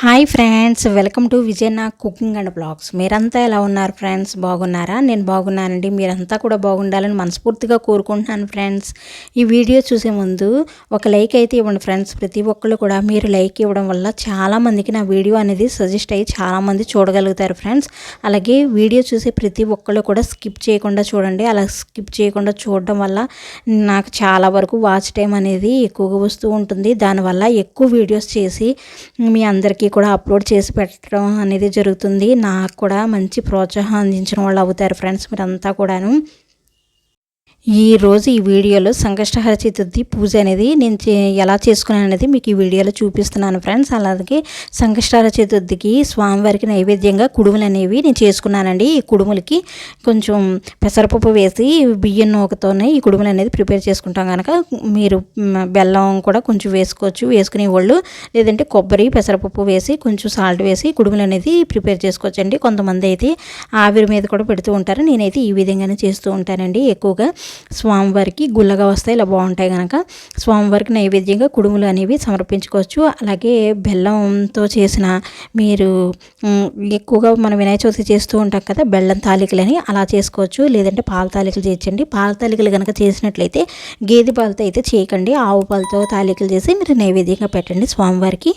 Hi friends welcome to విజయనా cooking and blogs మీరంతా ఎలా ఉన్నారు ఫ్రెండ్స్ బాగున్నారా? నేను బాగున్నానండి. మీరంతా కూడా బాగుండాలని మనస్ఫూర్తిగా కోరుకుంటున్నాను ఫ్రెండ్స్ ఈ వీడియో చూసే ముందు ఒక లైక్ అయితే ఇవ్వండి ఫ్రెండ్స్ ప్రతి ఒక్కళ్ళు కూడా మీరు లైక్ ఇవ్వడం వల్ల చాలామందికి నా వీడియో అనేది సజెస్ట్ అయ్యి చాలామంది చూడగలుగుతారు ఫ్రెండ్స్ అలాగే వీడియో చూసే ప్రతి ఒక్కళ్ళు కూడా స్కిప్ చేయకుండా చూడండి. అలా స్కిప్ చేయకుండా చూడడం వల్ల నాకు చాలా వరకు వాచ్ టైం అనేది ఎక్కువగా వస్తూ ఉంటుంది. దానివల్ల ఎక్కువ వీడియోస్ చేసి మీ అందరికీ కూడా అప్లోడ్ చేసి పెట్టడం అనేది జరుగుతుంది. నాకు కూడా మంచి ప్రోత్సాహం అందించిన వాళ్ళు అవుతారు ఫ్రెండ్స్ మీరంతా కూడాను. ఈరోజు ఈ వీడియోలో సంకష్టహర చతుర్థి పూజ అనేది నేను ఎలా చేసుకున్నాను అనేది మీకు ఈ వీడియోలో చూపిస్తున్నాను ఫ్రెండ్స్. అలాగే సంకష్టహర చతుర్థికి స్వామివారికి నైవేద్యంగా కుడుములు అనేవి నేను చేసుకున్నానండి. ఈ కుడుములకి కొంచెం పెసరపప్పు వేసి బియ్యం నూకతోనే ఈ కుడుములు అనేది ప్రిపేర్ చేసుకుంటాం కనుక మీరు బెల్లం కూడా కొంచెం వేసుకోవచ్చు. వేసుకునే వాళ్ళు లేదంటే కొబ్బరి పెసరపప్పు వేసి కొంచెం సాల్ట్ వేసి కుడుములు అనేది ప్రిపేర్ చేసుకోవచ్చు అండి కొంతమంది అయితే ఆవిరి మీద కూడా పెడుతూ ఉంటారు. నేనైతే ఈ విధంగానే చేస్తూ ఉంటానండి ఎక్కువగా. స్వామివారికి గుల్లగా వస్తాయి ఇలా బాగుంటాయి కనుక స్వామివారికి నైవేద్యంగా కుడుములు అనేవి సమర్పించుకోవచ్చు. అలాగే బెల్లంతో చేసిన మీరు ఎక్కువగా మనం వినాయక చవితి చేస్తూ ఉంటాం కదా బెల్లం తాలికలని అలా చేసుకోవచ్చు. లేదంటే పాల తాలికలు చేర్చండి పాల తాలికలు కనుక చేసినట్లయితే గేదె పాలతో అయితే చేయకండి. ఆవు పాలతో తాలికలు చేసి మీరు నైవేద్యంగా పెట్టండి స్వామివారికి.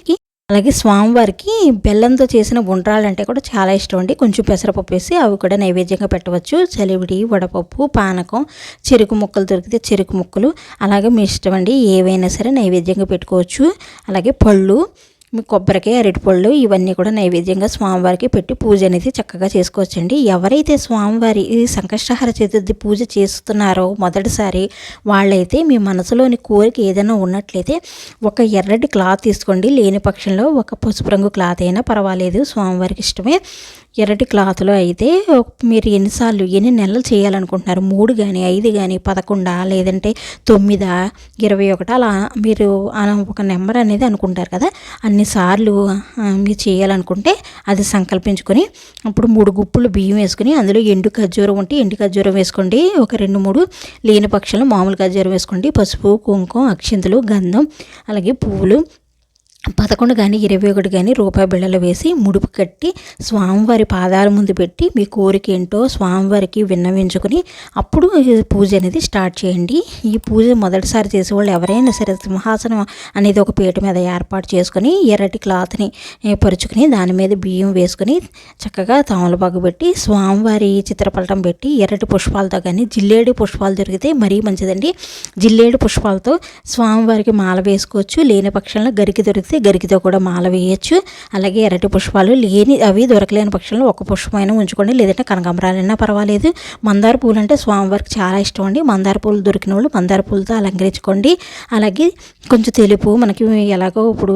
అలాగే స్వామివారికి బెల్లంతో చేసిన ఉండ్రాలంటే కూడా చాలా ఇష్టం అండి. కొంచెం పెసరపప్పు వేసి అవి కూడా నైవేద్యంగా పెట్టవచ్చు. చలివిడి వడపప్పు పానకం చెరుకు ముక్కలు దొరికితే చెరుకు ముక్కలు. అలాగే మీ ఇష్టం అండి ఏవైనా సరే నైవేద్యంగా పెట్టుకోవచ్చు. అలాగే పళ్ళు కొబ్బరికాయ అరటిపళ్ళు ఇవన్నీ కూడా నైవేద్యంగా స్వామివారికి పెట్టి పూజ అనేది చక్కగా చేసుకోవచ్చండి. ఎవరైతే స్వామివారి సంకష్టహార చతుర్థి పూజ చేస్తున్నారో మొదటిసారి వాళ్ళైతే మీ మనసులోని కోరిక ఏదైనా ఉన్నట్లయితే ఒక ఎర్రటి క్లాత్ తీసుకోండి. లేని పక్షంలో ఒక పసుపు రంగు క్లాత్ అయినా పర్వాలేదు. స్వామివారికి ఇష్టమే. ఎర్రటి క్లాత్లో అయితే మీరు ఎన్నిసార్లు ఎన్ని నెలలు చేయాలనుకుంటున్నారు? మూడు కానీ ఐదు కానీ పదకొండా లేదంటే తొమ్మిదా ఇరవై ఒకటి? అలా మీరు ఒక నెంబర్ అనేది అనుకుంటారు కదా? అన్నిసార్లు మీరు చేయాలనుకుంటే అది సంకల్పించుకొని అప్పుడు మూడు గుప్పులు బియ్యం వేసుకుని అందులో ఎండు ఖర్జూరం ఉంటే ఎండు ఖర్జూరం వేసుకోండి. ఒక రెండు మూడు లేని పక్షులు మామూలు ఖర్జూరం వేసుకోండి. పసుపు కుంకుమ అక్షింతలు గంధం అలాగే పువ్వులు. పదకొండు కానీ ఇరవై ఒకటి కానీ రూపాయి బిళ్ళలు వేసి ముడుపు కట్టి స్వామివారి పాదాల ముందు పెట్టి మీ కోరిక ఏంటో స్వామివారికి విన్నవించుకొని అప్పుడు పూజ అనేది స్టార్ట్ చేయండి. ఈ పూజ మొదటిసారి చేసేవాళ్ళు ఎవరైనా సరే సింహాసనం అనేది ఒక పీట మీద ఏర్పాటు చేసుకొని ఎర్రటి క్లాత్ని పరుచుకొని దాని మీద బియ్యం వేసుకొని చక్కగా తామలపాకు పెట్టి స్వామివారి చిత్రపటం పెట్టి ఎర్రటి పుష్పాలతో కానీ జిల్లేడు పుష్పాలు దొరికితే మరీ మంచిదండి. జిల్లేడు పుష్పాలతో స్వామివారికి మాల వేసుకోవచ్చు. లేని పక్షంలో గరికి దొరికితే దొరికితే గరికితో కూడా మాల వేయచ్చు. అలాగే ఎరటి పుష్పాలు లేని అవి దొరకలేని పక్షంలో ఒక పుష్పమైనా ఉంచుకోండి. లేదంటే కనకాంబరాలైనా పర్వాలేదు. మందార పూలు అంటే స్వామివారికి చాలా ఇష్టం అండి. మందార పూలు దొరికిన వాళ్ళు మందార పూలతో అలంకరించుకోండి. అలాగే కొంచెం తెలుపు మనకి ఎలాగో ఇప్పుడు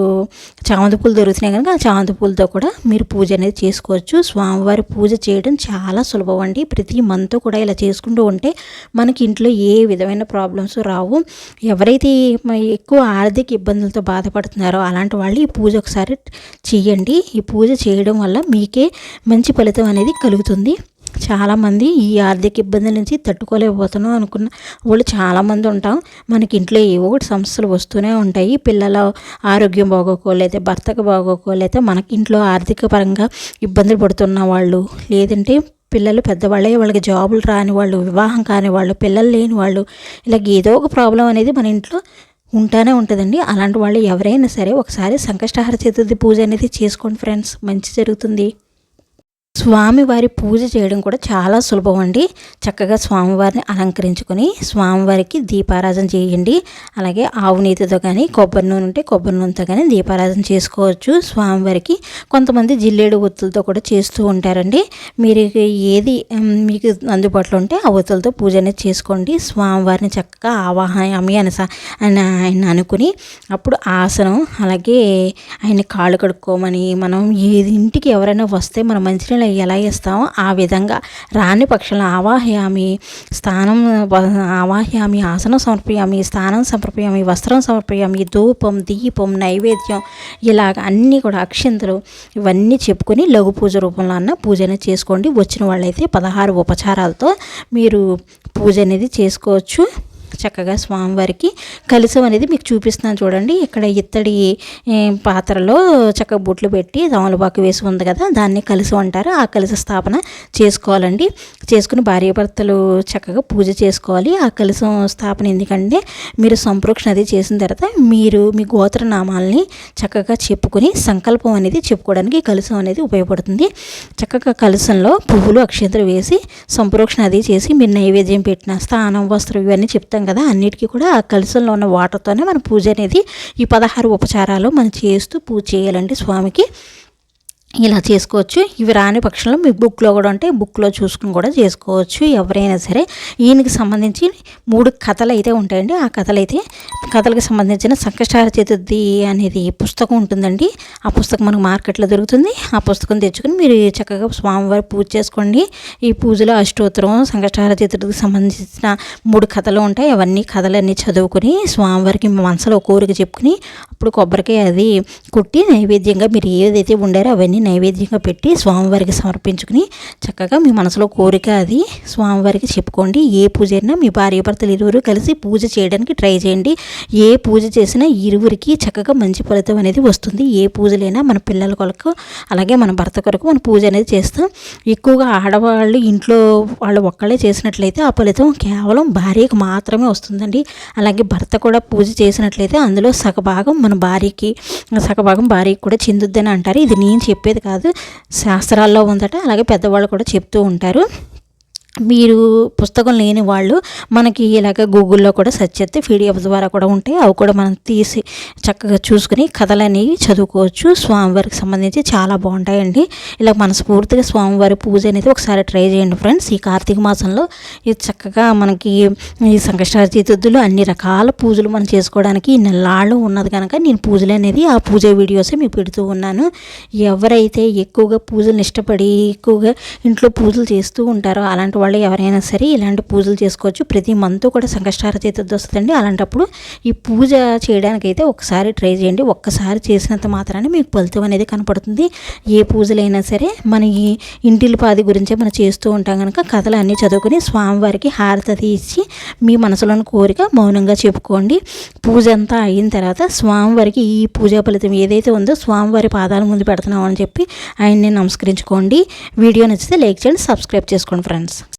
చామంతి పూలు దొరుకుతున్నాయి కనుక ఆ చామంతి పూలతో కూడా మీరు పూజ అనేది చేసుకోవచ్చు. స్వామివారి పూజ చేయడం చాలా సులభం అండి. ప్రతి మంత్ కూడా ఇలా చేసుకుంటూ ఉంటే మనకి ఇంట్లో ఏ విధమైన ప్రాబ్లమ్స్ రావు. ఎవరైతే ఎక్కువ ఆర్థిక ఇబ్బందులతో బాధపడుతున్నారో అలా అలాంటి వాళ్ళు ఈ పూజ ఒకసారి చేయండి ఈ పూజ చేయడం వల్ల మీకే మంచి ఫలితం అనేది కలుగుతుంది. చాలామంది ఈ ఆర్థిక ఇబ్బందుల నుంచి తట్టుకోలేకపోతున్నాం అనుకున్న వాళ్ళు చాలామంది ఉంటాం. మనకి ఇంట్లో ఏవో ఒకటి సమస్యలు వస్తూనే ఉంటాయి. పిల్లల ఆరోగ్యం బాగోకోలేతే భర్తకు బాగోకోలేతే మనకి ఇంట్లో ఆర్థిక పరంగా ఇబ్బందులు పడుతున్న వాళ్ళు లేదంటే పిల్లలు పెద్దవాళ్ళే వాళ్ళకి జాబులు రాని వాళ్ళు వివాహం కాని వాళ్ళు పిల్లలు లేని వాళ్ళు ఇలాగ ఏదో ఒక ప్రాబ్లం అనేది మన ఇంట్లో ఉంటానే ఉంటుందండి. అలాంటి వాళ్ళు ఎవరైనా సరే ఒకసారి సంకష్టహార చతుర్థి పూజ అనేది చేసుకోండి ఫ్రెండ్స్. మంచి జరుగుతుంది. స్వామివారి పూజ చేయడం కూడా చాలా సులభం అండి చక్కగా స్వామివారిని అలంకరించుకొని స్వామివారికి దీపారాధన చేయండి. అలాగే ఆవు నీతితో కానీ కొబ్బరి నూనె ఉంటే కొబ్బరి నూనెతో కానీ దీపారాధన చేసుకోవచ్చు. స్వామివారికి కొంతమంది జిల్లేడు ఒత్తులతో కూడా చేస్తూ ఉంటారండి. మీరు ఏది మీకు అందుబాటులో ఉంటే ఆ ఒత్తులతో పూజ అనేది చేసుకోండి. స్వామివారిని చక్కగా ఆవాహయామి అని ఆయన అనుకుని అప్పుడు ఆసనం అలాగే ఆయన కాళ్ళు కడుక్కోమని మనం ఏది ఇంటికి ఎవరైనా వస్తే మనం మంచినీళ్ళు ఎలా ఇస్తామో ఆ విధంగా రాని పక్షులను ఆవాహయామి స్థానం ఆవాహయామి ఆసనం సమర్పయామి స్థానం సమర్పయామి వస్త్రం సమర్పయామి ధూపం దీపం నైవేద్యం ఇలాగ అన్నీ కూడా అక్షింతలు ఇవన్నీ చెప్పుకొని లఘు పూజ రూపంలో అన్న పూజనే చేసుకోండి. వచ్చిన వాళ్ళైతే పదహారు ఉపచారాలతో మీరు పూజ అనేది చేసుకోవచ్చు. చక్కగా స్వామివారికి కలసం అనేది మీకు చూపిస్తున్నాను చూడండి. ఇక్కడ ఇత్తడి పాత్రలో చక్కగా బొట్లు పెట్టి తమలపాకు వేసి ఉంది కదా దాన్ని కలిసి అంటారు. ఆ కలిసి స్థాపన చేసుకోవాలండి. చేసుకుని భార్యాభర్తలు చక్కగా పూజ చేసుకోవాలి. ఆ కలిసం స్థాపన ఎందుకంటే మీరు సంప్రోక్షణ అది చేసిన తర్వాత మీరు మీ గోత్రనామాల్ని చక్కగా చెప్పుకుని సంకల్పం అనేది చెప్పుకోవడానికి కలసం అనేది ఉపయోగపడుతుంది. చక్కగా కలసంలో పువ్వులు అక్షంతలు వేసి సంప్రోక్షణ అది చేసి మీరు నైవేద్యం పెట్టిన స్థానం వస్త్రం ఇవన్నీ చెప్తాం కదా అన్నిటికీ కూడా ఆ కలసంలో ఉన్న వాటర్తోనే మన పూజ అనేది ఈ పదహారు ఉపచారాలు మనం చేస్తూ పూజ చేయాలండి స్వామికి. ఇలా చేసుకోవచ్చు. ఇవి రాని పక్షంలో మీ బుక్లో కూడా ఉంటే బుక్లో చూసుకుని కూడా చేసుకోవచ్చు. ఎవరైనా సరే ఈయనకి సంబంధించి మూడు కథలు అయితే ఉంటాయండి. ఆ కథలు అయితే కథలకు సంబంధించిన సంకష్టార చతుర్థి అనేది పుస్తకం ఉంటుందండి. ఆ పుస్తకం మనకు మార్కెట్లో దొరుకుతుంది. ఆ పుస్తకం తెచ్చుకొని మీరు చక్కగా స్వామివారి పూజ చేసుకోండి. ఈ పూజలో అష్టోత్తరం సంకష్టార చతుర్థికి సంబంధించిన మూడు కథలు ఉంటాయి. అవన్నీ కథలన్నీ చదువుకొని స్వామివారికి మనసులో కోరిక చెప్పుకుని అప్పుడు కొబ్బరికాయ అది కుట్టి నైవేద్యంగా మీరు ఏదైతే ఉండారో అవన్నీ నైవేద్యంగా పెట్టి స్వామివారికి సమర్పించుకుని చక్కగా మీ మనసులో కోరిక అది. స్వామివారికి చెప్పుకోండి ఏ పూజ అయినా మీ భార్య భర్తలు ఇరువురు కలిసి పూజ చేయడానికి ట్రై చేయండి. ఏ పూజ చేసినా ఇరువురికి చక్కగా మంచి ఫలితం అనేది వస్తుంది. ఏ పూజలైనా మన పిల్లల కొరకు అలాగే మన భర్త కొరకు మనం పూజ అనేది చేస్తాం. ఎక్కువగా ఆడవాళ్ళు ఇంట్లో వాళ్ళు ఒక్కళ్ళే చేసినట్లయితే ఆ ఫలితం కేవలం భార్యకు మాత్రమే వస్తుందండి. అలాగే భర్త కూడా పూజ చేసినట్లయితే అందులో సగభాగం మన భార్యకి సగభాగం భార్యకి కూడా చెందుద్దని అంటారు. ఇది నేను చెప్పే చెప్పేది కాదు. శాస్త్రాల్లో ఉందట. అలాగే పెద్దవాళ్ళు కూడా చెప్తూ ఉంటారు. మీరు పుస్తకం లేని వాళ్ళు మనకి ఇలాగ గూగుల్లో కూడా సెర్చ్ చేస్తే పీడిఎఫ్ ద్వారా కూడా ఉంటాయి. అవి కూడా మనం తీసి చక్కగా చూసుకుని కథలనేవి చదువుకోవచ్చు. స్వామివారికి సంబంధించి చాలా బాగుంటాయండి. ఇలా మనస్ఫూర్తిగా స్వామివారి పూజ అనేది ఒకసారి ట్రై చేయండి ఫ్రెండ్స్. ఈ కార్తీక మాసంలో ఇది చక్కగా మనకి ఈ సంకష్టార చతుర్థులు అన్ని రకాల పూజలు మనం చేసుకోవడానికి నెల్లాళ్ళు ఉన్నది కనుక నేను పూజలు అనేది ఆ పూజ వీడియోసే మీకు పెడుతూ ఉన్నాను. ఎవరైతే ఎక్కువగా పూజలు ఇష్టపడి ఎక్కువగా ఇంట్లో పూజలు చేస్తూ ఉంటారో అలాంటి వాళ్ళు ఎవరైనా సరే ఇలాంటి పూజలు చేసుకోవచ్చు. ప్రతి మంత్ కూడా సంకష్టార చతుర్థి వస్తుందండి. అలాంటప్పుడు ఈ పూజ చేయడానికైతే ఒకసారి ట్రై చేయండి. ఒక్కసారి చేసినంత మాత్రాన్ని మీకు ఫలితం అనేది కనపడుతుంది. ఏ పూజలైనా సరే మన ఈ ఇంటిల్పాది గురించే మనం చేస్తూ ఉంటాం కనుక కథలు అన్నీ చదువుకుని స్వామివారికి హారతి ఇచ్చి మీ మనసులోని కోరిక మౌనంగా చెప్పుకోండి. పూజ అంతా అయిన తర్వాత స్వామివారికి ఈ పూజా ఫలితం ఏదైతే ఉందో స్వామివారి పాదాల ముందు పెడుతున్నామని చెప్పి ఆయన్ని నమస్కరించుకోండి. వీడియో నచ్చితే లైక్ చేయండి సబ్స్క్రైబ్ చేసుకోండి ఫ్రెండ్స్.